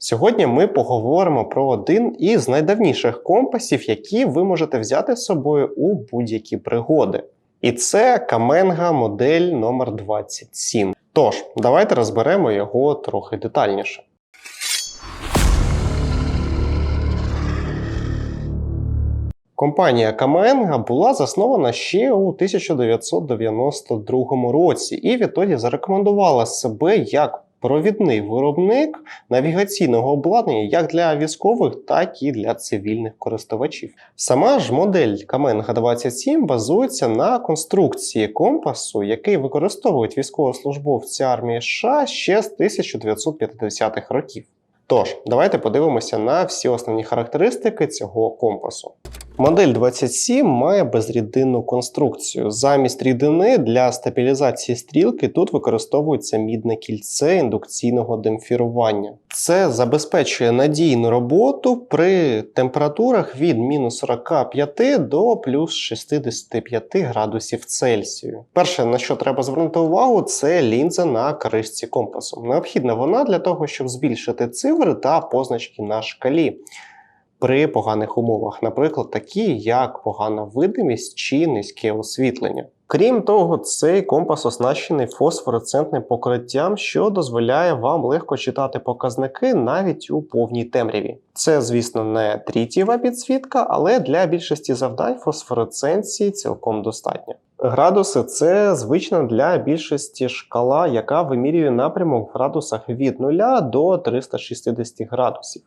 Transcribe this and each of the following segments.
Сьогодні ми поговоримо про один із найдавніших компасів, які ви можете взяти з собою у будь-які пригоди. І це Каменга модель номер 27. Тож, давайте розберемо його трохи детальніше. Компанія Каменга була заснована ще у 1992 році і відтоді зарекомендувала себе як провідний виробник навігаційного обладнання як для військових, так і для цивільних користувачів. Сама ж модель Каменга 27 базується на конструкції компасу, який використовують військовослужбовці армії США ще з 1950-х років. Тож, давайте подивимося на всі основні характеристики цього компасу. Модель 27 має безрідинну конструкцію. Замість рідини для стабілізації стрілки тут використовується мідне кільце індукційного демпфірування. Це забезпечує надійну роботу при температурах від мінус 45 до плюс 65 градусів Цельсію. Перше, на що треба звернути увагу, це лінза на кришці компасу. Необхідна вона для того, щоб збільшити цифри та позначки на шкалі при поганих умовах, наприклад, такі як погана видимість чи низьке освітлення. Крім того, цей компас оснащений фосфоруцентним покриттям, що дозволяє вам легко читати показники навіть у повній темряві. Це, звісно, не трітієва підсвітка, але для більшості завдань фосфоруценції цілком достатньо. Градуси це звична для більшості шкала, яка вимірює напрямок в градусах від 0 до 360 градусів.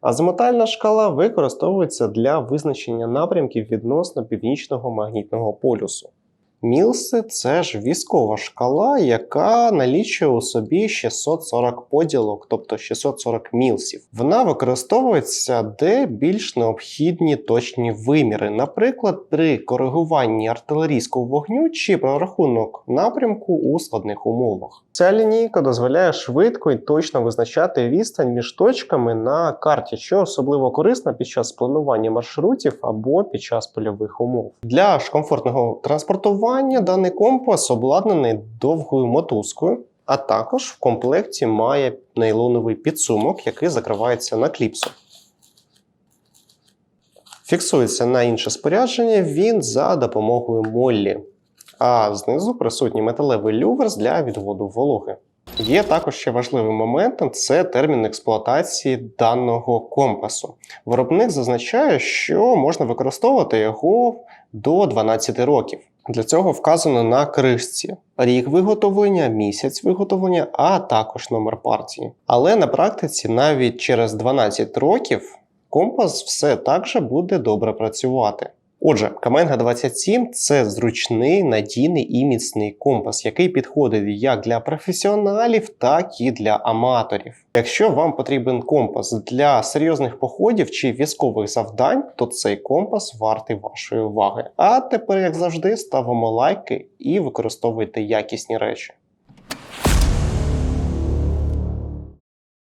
Азимутальна шкала використовується для визначення напрямків відносно північного магнітного полюсу. Мілси це ж військова шкала, яка налічує у собі 640 поділок, тобто 640 мілсів. Вона використовується де більш необхідні точні виміри, наприклад, при коригуванні артилерійського вогню чи прорахунок напрямку у складних умовах. Ця лінійка дозволяє швидко і точно визначати відстань між точками на карті, що особливо корисно під час планування маршрутів або під час польових умов. Для ж комфортного транспортування даний компас обладнаний довгою мотузкою, а також в комплекті має нейлоновий підсумок, який закривається на кліпсу. Фіксується на інше спорядження він за допомогою моллі, а знизу присутній металевий люверс для відводу вологи. Є також ще важливим моментом це термін експлуатації даного компасу. Виробник зазначає, що можна використовувати його до 12 років. Для цього вказано на кришці рік виготовлення, місяць виготовлення, а також номер партії. Але на практиці навіть через 12 років компас все так же буде добре працювати. Отже, Каменга 27 це зручний, надійний і міцний компас, який підходить як для професіоналів, так і для аматорів. Якщо вам потрібен компас для серйозних походів чи військових завдань, то цей компас вартий вашої уваги. А тепер, як завжди, ставимо лайки і використовуйте якісні речі.